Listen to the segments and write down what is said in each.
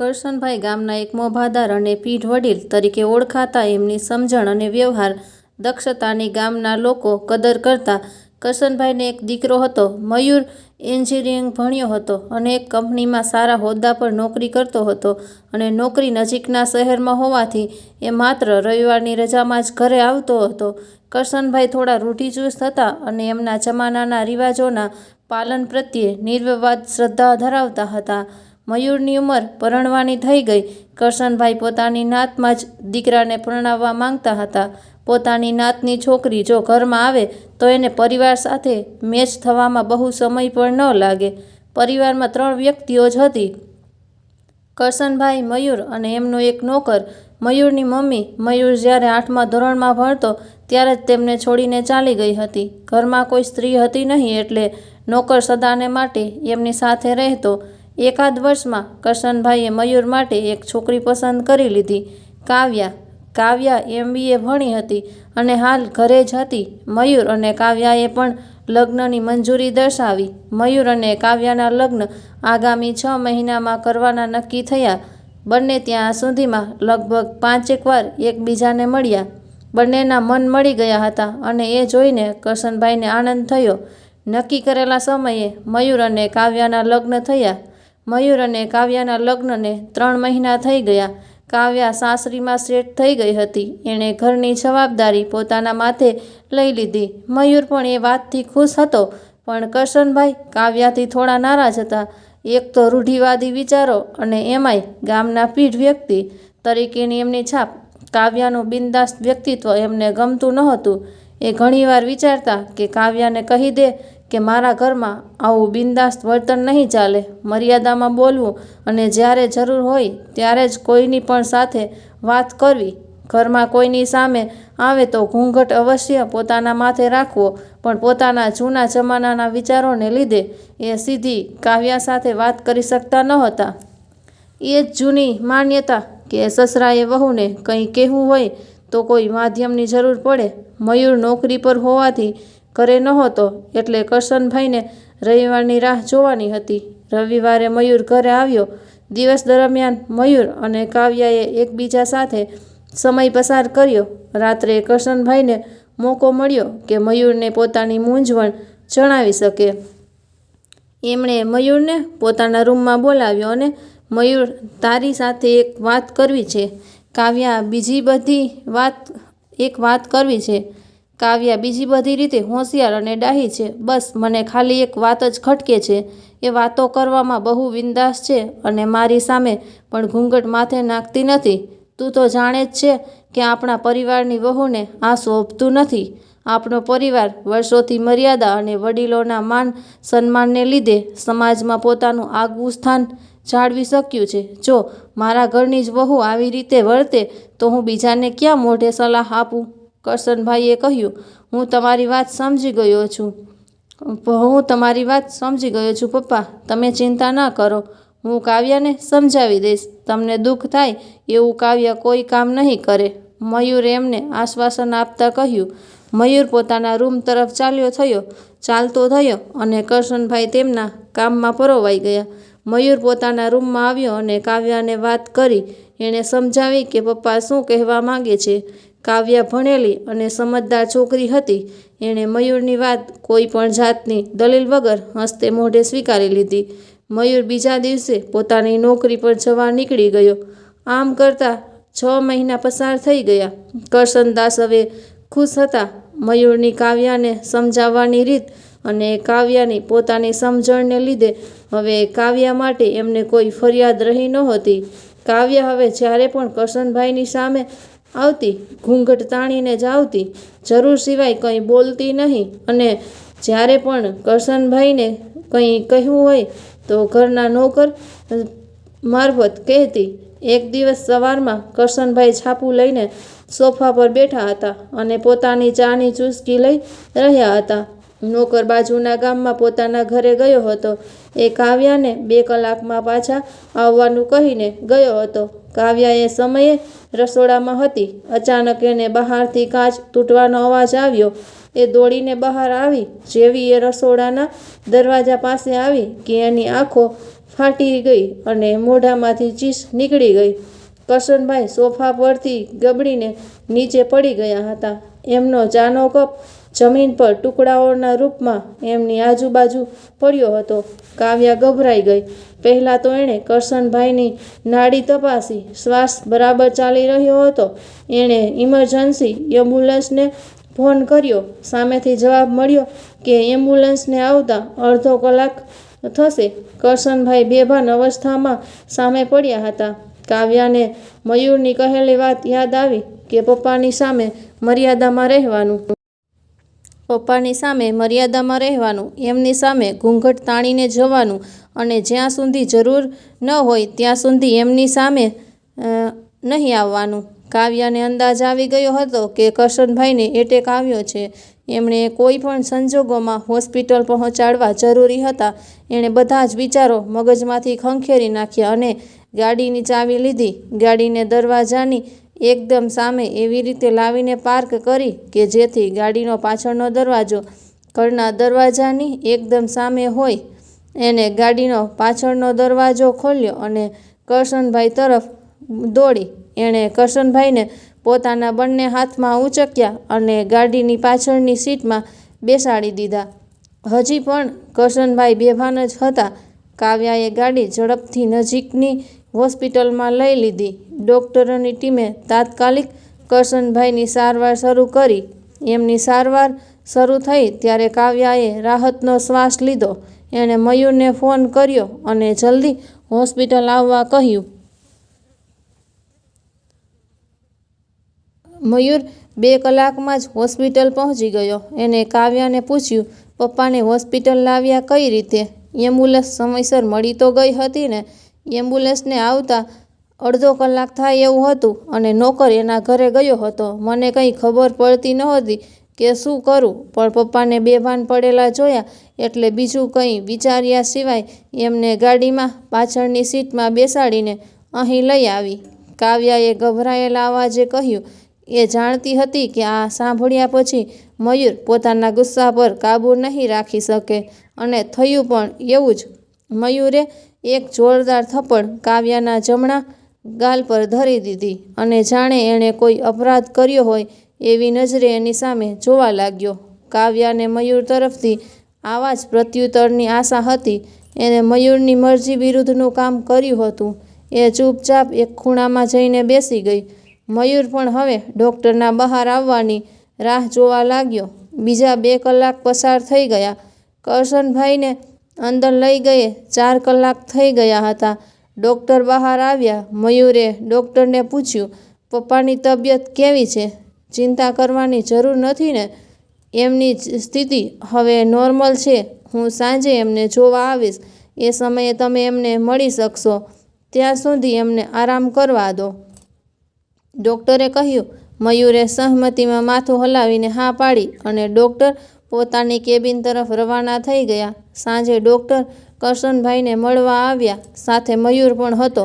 કરશનભાઈ ગામના એક મોભાદાર અને પીઢ વડીલ તરીકે ઓળખાતા એમની સમજણ અને વ્યવહાર દક્ષતાની ગામના લોકો કદર કરતા કરશનભાઈને એક દીકરો હતો, મયુર એન્જિનિયરિંગ ભણ્યો હતો અને એક કંપનીમાં સારા હોદ્દા પર નોકરી કરતો હતો અને નોકરી નજીકના શહેરમાં હોવાથી એ માત્ર રવિવારની રજામાં જ ઘરે આવતો હતો. કરશનભાઈ થોડા રૂઢિચુસ્ત હતા અને એમના જમાનાના રિવાજોના પાલન પ્રત્યે નિર્વિવાદ શ્રદ્ધા ધરાવતા હતા. મયુરની ઉંમર પરણવાની થઈ ગઈ. કરશનભાઈ પોતાની નાતમાં જ દીકરાને પરણાવવા માંગતા હતા. પોતાની નાતની છોકરી જો ઘરમાં આવે, તો એને પરિવાર સાથે મેચ થવામાં બહુ સમય પણ ન લાગે. પરિવારમાં ત્રણ વ્યક્તિઓ જ હતી. કરશનભાઈ, મયુર અને એમનો એક નોકર. મયુરની મમ્મી મયુર જ્યારે આઠમા ધોરણમાં ભણતો, ત્યારે જ તેમને છોડીને ચાલી ગઈ હતી. ઘરમાં કોઈ સ્ત્રી હતી નહીં એટલે નોકર સદાને માટે એમની સાથે રહેતો. એકાદ વર્ષમાં કરશનભાઈએ મયુર માટે એક છોકરી પસંદ કરી લીધી. કાવ્યા. કાવ્યા એમબીએ ભણી હતી અને હાલ ઘરે જ હતી. મયુર અને કાવ્યાએ પણ લગ્નની મંજૂરી દર્શાવી. મયુર અને કાવ્યાના લગ્ન આગામી છ મહિનામાં કરવાના નક્કી થયા. બંને ત્યાં સુધીમાં લગભગ પાંચેક વાર એકબીજાને મળ્યા. બંનેના મન મળી ગયા હતા અને એ જોઈને કરશનભાઈને આનંદ થયો. નક્કી કરેલા સમયે મયુર અને કાવ્યાના લગ્ન થયા. મયુર અને કાવ્યાના લગ્નને ત્રણ મહિના થઈ ગયા. કાવ્યા સાસરીમાં સેટ થઈ ગઈ હતી. એણે ઘરની જવાબદારી પોતાના માથે લઈ લીધી. મયુર પણ એ વાતથી ખુશ હતો. પણ કરશનભાઈ, કાવ્યાથી થોડા નારાજ હતા. એક તો રૂઢિવાદી વિચારો અને એમાંય ગામના પીઢ વ્યક્તિ તરીકેની એમની છાપ. કાવ્યાનું બિનદાસ્ત વ્યક્તિત્વ એમને ગમતું નહોતું. એ ઘણીવાર વિચારતા કે કાવ્યાને કહી દે કે મારા ઘરમાં આવું બિંદાસ્ત વર્તન નહીં ચાલે, મર્યાદામાં બોલવું અને જ્યારે જરૂર હોય ત્યારે જ કોઈની પણ સાથે વાત કરવી. ઘરમાં કોઈની સામે આવે તો ઘૂંઘટ અવશ્ય પોતાના માથે રાખવો, પણ પોતાના જૂના જમાનાના વિચારોને લીધે એ સીધી કાવ્યા સાથે વાત કરી શકતા ન હતા. એ જ જૂની માન્યતા કે સસરાએ વહુને કંઈ કહેવું હોય તો કોઈ માધ્યમની જરૂર પડે. મયુર નોકરી પર હોવાથી ઘરે નહોતો એટલે કરશનભાઈને રવિવારની રાહ જોવાની હતી. રવિવારે મયુર ઘરે આવ્યો. દિવસ દરમિયાન મયુર અને કાવ્યાએ એકબીજા સાથે સમય પસાર કર્યો. રાત્રે કરશનભાઈને મોકો મળ્યો કે મયુરને પોતાની મૂંઝવણ જણાવી શકે. એમણે મયુરને પોતાના રૂમમાં બોલાવ્યો અને મયુર તારી સાથે એક વાત કરવી છે. કાવ્યા બીજી બધી વાત, એક વાત કરવી છે. કાવ્યા બીજી બધી રીતે હોશિયાર અને ડાહી છે. બસ, મને ખાલી એક વાત જ ખટકે છે. એ વાતો કરવામાં બહુ વિંદાસ છે અને મારી સામે પણ ઘૂંઘટ માથે નાખતી નથી. તું તો જાણે જ છે કે આપણા પરિવારની વહુને આ શોભતું નથી. આપણો પરિવાર વર્ષોથી મર્યાદા અને વડીલોના માન સન્માનને લીધે સમાજમાં પોતાનું આગવું સ્થાન જાળવી શક્યું છે. જો મારા ઘરની જ વહુ આવી રીતે વર્તે તો હું બીજાને ક્યાં મોઢે સલાહ આપું? કરશનભાઈએ કહ્યું, હું તમારી વાત સમજી ગયો છું. હું તમારી વાત સમજી ગયો છું, પપ્પા. તમે ચિંતા ના કરો. હું કાવ્યાને સમજાવી દઈશ. તમને દુઃખ થાય એવું કાવ્ય કોઈ કામ નહીં કરે. મયુરે એમને આશ્વાસન આપતા કહ્યું, મયુર પોતાના રૂમ તરફ ચાલ્યો થયો. ચાલતો થયો અને કરશનભાઈ તેમના કામમાં પરોવાઈ ગયા. મયુર પોતાના રૂમમાં આવ્યો અને કાવ્યાને વાત કરી. એણે સમજાવી કે પપ્પા શું કહેવા માંગે છે? કાવ્યા ભણેલી અને સમજદાર છોકરી હતી. એણે મયુરની વાત કોઈ પણ જાતની દલીલ વગર હસ્તે મોઢે સ્વીકારી લીધી. મયુર બીજા દિવસે પોતાની નોકરી પર જવા નીકળી ગયો. આમ કરતાં છ મહિના પસાર થઈ ગયા. કરશનદાસ હવે ખુશ હતા. મયુરની કાવ્યાને સમજાવવાની રીત અને કાવ્યાની પોતાની સમજણને લીધે હવે કાવ્યા માટે એમને કોઈ ફરિયાદ રહી નહોતી. કાવ્ય હવે જ્યારે પણ કરશનભાઈની સામે આવતી, ઘૂંઘટ તાણીને જ આવતી, જરૂર સિવાય કંઈ બોલતી નહીં અને જ્યારે પણ કરશનભાઈને કંઈ કહેવું હોય તો ઘરના નોકર મારફત કહેતી. એક દિવસ સવારમાં કરશનભાઈ છાપું લઈને સોફા પર બેઠા હતા અને પોતાની ચાની ચુસ્કી લઈ રહ્યા હતા. નોકર બાજુના ગામમાં પોતાના ઘરે ગયો હતો. એ કાવ્યાને બે કલાકમાં પાછા આવવાનું કહીને ગયો હતો. કાવ્યા એ સમયે રસોડામાં હતી. અચાનક એને બહારથી કાચ તૂટવાનો અવાજ આવ્યો. એ દોડીને બહાર આવી, જેવી એ રસોડાના દરવાજા પાસે આવી કે એની આંખો ફાટી ગઈ અને મોઢામાંથી ચીસ નીકળી ગઈ. કરશનભાઈ સોફા પરથી ગબડીને નીચે પડી ગયા હતા. એમનો ચાનો કપ જમીન પર ટુકડાઓના રૂપમાં એમની આજુબાજુ પડ્યો હતો. કાવ્યા ગભરાઈ ગઈ. પહેલાં તો એણે કરશનભાઈની નાડી તપાસી. શ્વાસ બરાબર ચાલી રહ્યો હતો. એણે ઇમરજન્સી એમ્બ્યુલન્સને ફોન કર્યો. સામેથી જવાબ મળ્યો કે એમ્બ્યુલન્સને આવતા અડધો કલાક થશે. કરશનભાઈ બેભાન અવસ્થામાં સામે પડ્યા હતા. કાવ્યાને મયુરની કહેલી વાત યાદ આવી કે પપ્પાની સામે મર્યાદામાં રહેવાનું. પપ્પાની સામે મર્યાદામાં રહેવાનું, એમની સામે ઘૂંઘટ તાણીને જવાનું અને જ્યાં સુધી જરૂર ન હોય ત્યાં સુધી એમની સામે નહીં આવવાનું. કાવ્યાને અંદાજ આવી ગયો હતો કે કરશનભાઈને એટેક આવ્યો છે. એમણે કોઈ પણ સંજોગોમાં હોસ્પિટલ પહોંચાડવા જરૂરી હતા. એણે બધા જ વિચારો મગજમાંથી ખંખેરી નાખ્યા અને ગાડીની ચાવી લીધી. ગાડીને દરવાજાની એકદમ સામે એવી રીતે લાવીને પાર્ક કરી કે જેથી ગાડીનો પાછળનો દરવાજો ઘરના દરવાજાની એકદમ સામે હોય. એને ગાડીનો પાછળનો દરવાજો ખોલ્યો અને કરશનભાઈ તરફ દોડી. એણે કરશનભાઈને પોતાના બંને હાથમાં ઉંચક્યા અને ગાડીની પાછળની સીટમાં બેસાડી દીધા. હજી પણ કરશનભાઈ બેભાન જ હતા. કાવ્યાએ ગાડી ઝડપથી નજીકની હોસ્પિટલમાં લઈ લીધી. ડૉક્ટરોની ટીમે તાત્કાલિક કરશનભાઈની સારવાર શરૂ કરી. એમની સારવાર શરૂ થઈ ત્યારે કાવ્યાએ રાહતનો શ્વાસ લીધો. એણે મયુરને ફોન કર્યો અને જલ્દી હોસ્પિટલ આવવા કહ્યું. મયુર બે કલાકમાં જ હોસ્પિટલ પહોંચી ગયો. એને કાવ્યાને પૂછ્યું, પપ્પાને હોસ્પિટલ લાવ્યા કઈ રીતે? એમ્બ્યુલન્સ સમયસર મળી તો ગઈ હતી ને? એમ્બ્યુલન્સને આવતા અડધો કલાક થાય એવું હતું અને નોકર એના ઘરે ગયો હતો. મને કંઈ ખબર પડતી નહોતી કે શું કરું, પણ પપ્પાને બેભાન પડેલા જોયા એટલે બીજું કંઈ વિચાર્યા સિવાય એમને ગાડીમાં પાછળની સીટમાં બેસાડીને અહીં લઈ આવી. કાવ્યાએ ગભરાયેલા અવાજે કહ્યું, એ જાણતી હતી કે આ સાંભળ્યા પછી મયુર પોતાના ગુસ્સા પર કાબૂ નહીં રાખી શકે અને થયું પણ એવું જ. મયુરે એક જોરદાર થપ્પડ કાવ્યાના જમણા ગાલ પર ધરી દીધી અને જાણે એણે કોઈ અપરાધ કર્યો હોય એવી નજરે એની સામે જોવા લાગ્યો. કાવ્યાને મયુર તરફથી આવા જ પ્રત્યુત્તરની આશા હતી. એણે મયુરની મરજી વિરુદ્ધનું કામ કર્યું હતું. એ ચૂપચાપ એક ખૂણામાં જઈને બેસી ગઈ. મયુર પણ હવે ડૉક્ટરના બહાર આવવાની રાહ જોવા લાગ્યો. બીજા બે કલાક પસાર થઈ ગયા. કરશનભાઈને અંદર લઈ ગયે. ચાર કલાક થઈ ગયા હતા. ડૉક્ટર બહાર આવ્યા. મયુરે ડૉક્ટરને પૂછ્યું, પપ્પાની તબિયત કેવી છે? ચિંતા કરવાની જરૂર નથી ને? એમની સ્થિતિ હવે નોર્મલ છે. હું સાંજે એમને જોવા આવીશ. એ સમયે તમે એમને મળી શકશો. ત્યાં સુધી એમને આરામ કરવા દો. ડૉક્ટરે કહ્યું, મયુરે સહમતીમાં માથું હલાવીને હા પાડી અને ડૉક્ટર પોતાની કેબિન તરફ રવાના થઈ ગયા. સાંજે ડૉક્ટર કરશનભાઈને મળવા આવ્યા. સાથે મયુર પણ હતો.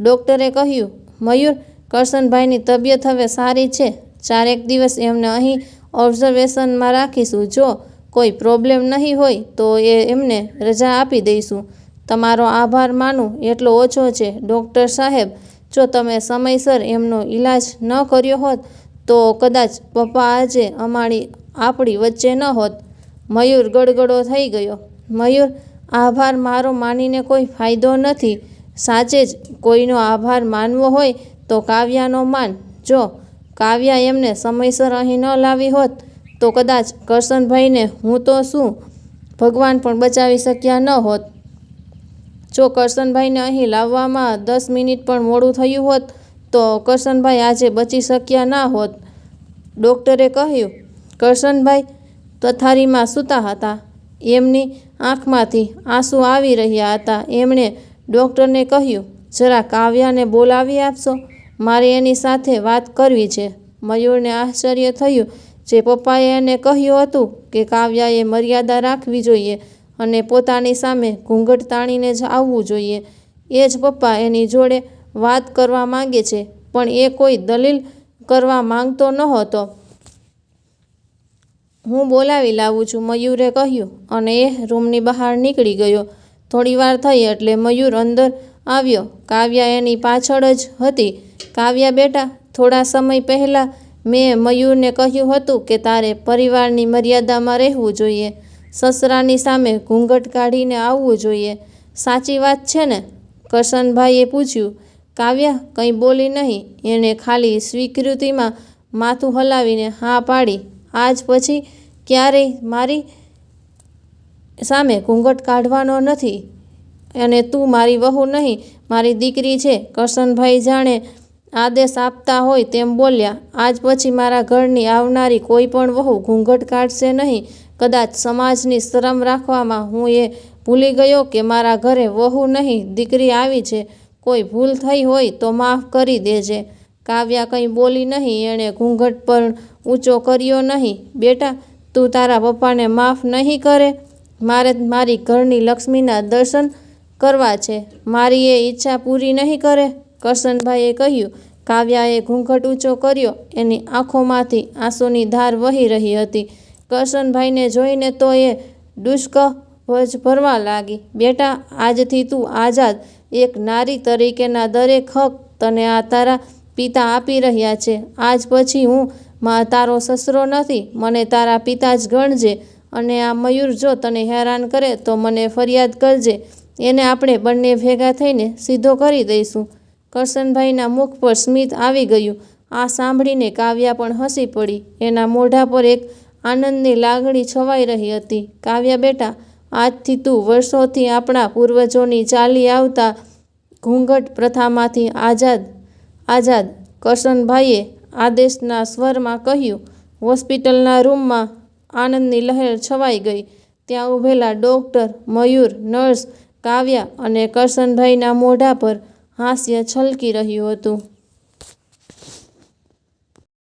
ડૉક્ટરે કહ્યું, મયુર, કરશનભાઈની તબિયત હવે સારી છે. ચારેક દિવસ એમને અહીં ઓબ્ઝર્વેશનમાં રાખીશું. જો કોઈ પ્રોબ્લેમ નહીં હોય તો એ એમને રજા આપી દઈશું. તમારો આભાર માનું એટલો ઓછો છે, ડૉક્ટર સાહેબ. જો તમે સમયસર એમનો ઈલાજ ન કર્યો હોત તો કદાચ પપ્પા આજે અમારી આપણી વચ્ચે ન હોત. મયુર ગડગડો થઈ ગયો. મયુર, આભાર મારો માનીને કોઈ ફાયદો નથી. સાચે જ કોઈનો આભાર માનવો હોય તો કાવ્યાનો માન. જો કાવ્યા એમને સમયસર અહીં ન લાવી હોત, તો કદાચ કરશનભાઈને હું તો શું ભગવાન પણ બચાવી શક્યા ન હોત. જો કરશનભાઈને અહીં લાવવામાં દસ મિનિટ પણ મોડું થયું હોત, તો કરશનભાઈ આજે બચી શક્યા ના હોત. ડૉક્ટરે કહ્યું કરશનભાઈ પથારીમાં સૂતા હતા. એમની આંખમાંથી આંસુ આવી રહ્યા હતા. એમણે ડૉક્ટરને કહ્યું, જરા કાવ્યાને બોલાવી આપશો? મારે એની સાથે વાત કરવી છે. મયુરને આશ્ચર્ય થયું જે પપ્પાએ એને કહ્યું હતું કે કાવ્યાએ મર્યાદા રાખવી જોઈએ અને પોતાની સામે ઘૂંઘટ તાણીને જ આવવું જોઈએ. એ જ પપ્પા એની જોડે વાત કરવા માંગે છે, પણ એ કોઈ દલીલ કરવા માંગતો નહોતો. હું બોલાવી લાવું છું મયુરે કહ્યું અને એ રૂમની બહાર નીકળી ગયો. થોડી વાર થઈ એટલે મયુર અંદર આવ્યો. કાવ્યા એની પાછળ જ હતી. કાવ્યા બેટા, થોડા સમય પહેલાં મેં મયુરને કહ્યું હતું કે તારે પરિવારની મર્યાદામાં રહેવું જોઈએ. સસરાની સામે ઘૂંઘટ કાઢીને આવવું જોઈએ. સાચી વાત છે ને? કરશનભાઈએ પૂછ્યું. કાવ્યા, કંઈ બોલી નહીં. એણે ખાલી સ્વીકૃતિમાં માથું હલાવીને હા પાડી. આજ પછી ક્યારેય મારી સામે ઘૂંઘટ કાઢવાનો નથી અને તું મારી વહુ નહીં, મારી દીકરી છે. કરશનભાઈ જાણે આદેશ આપતા હોય તેમ બોલ્યા. આજ પછી મારા ઘરની આવનારી કોઈ પણ વહુ ઘૂંઘટ કાઢશે નહીં. કદાચ સમાજની શરમ રાખવામાં હું એ ભૂલી ગયો કે મારા ઘરે વહુ નહીં, દીકરી આવી છે. કોઈ ભૂલ થઈ હોય તો માફ કરી દેજે. કાવ્યા કંઈ બોલી નહીં, એણે ઘૂંઘટ પણ ઊંચો કર્યો નહીં. બેટા, તું તારા પપ્પાને માફ નહીં કરે. મારે મારી ઘરની લક્ષ્મીના દર્શન કરવા છે. મારી એ ઈચ્છા પૂરી નહીં કરે. કરશનભાઈએ કહ્યું. કાવ્યાએ ઘૂંઘટ ઊંચો કર્યો. એની આંખોમાંથી આંસુની ધાર વહી રહી હતી. કરશનભાઈને જોઈને તો એ ડુષ્ક ભજ ભરવા લાગી. બેટા, આજથી તું આઝાદ. એક નારી તરીકેના દરેક હક તને આ તારા પિતા આપી રહ્યા છે. આજ પછી હું મા તારો સસરો નથી, મને તારા પિતા જ ગણજે અને આ મયુર જો તને હેરાન કરે તો મને ફરિયાદ કરજે. એને આપણે બંને ભેગા થઈને સીધો કરી દઈશું. કરશનભાઈના મુખ પર સ્મિત આવી ગયું. આ સાંભળીને કાવ્યા પણ હસી પડી. એના મોઢા પર એક આનંદની લાગણી છવાઈ રહી હતી. કાવ્યા, બેટા, આજથી તું વર્ષોથી આપણા પૂર્વજોની ચાલી આવતા ઘૂંઘટ પ્રથામાંથી આઝાદ આઝાદ કરશનભાઈએ આદેશના સ્વરમાં કહ્યું, હોસ્પિટલના રૂમમાં આનંદની લહેર છવાઈ ગઈ. ત્યાં ઊભેલા ડૉક્ટર, મયુર, નર્સ, કાવ્યા અને કરશનભાઈના મોઢા પર હાસ્ય છલકી રહ્યું હતું.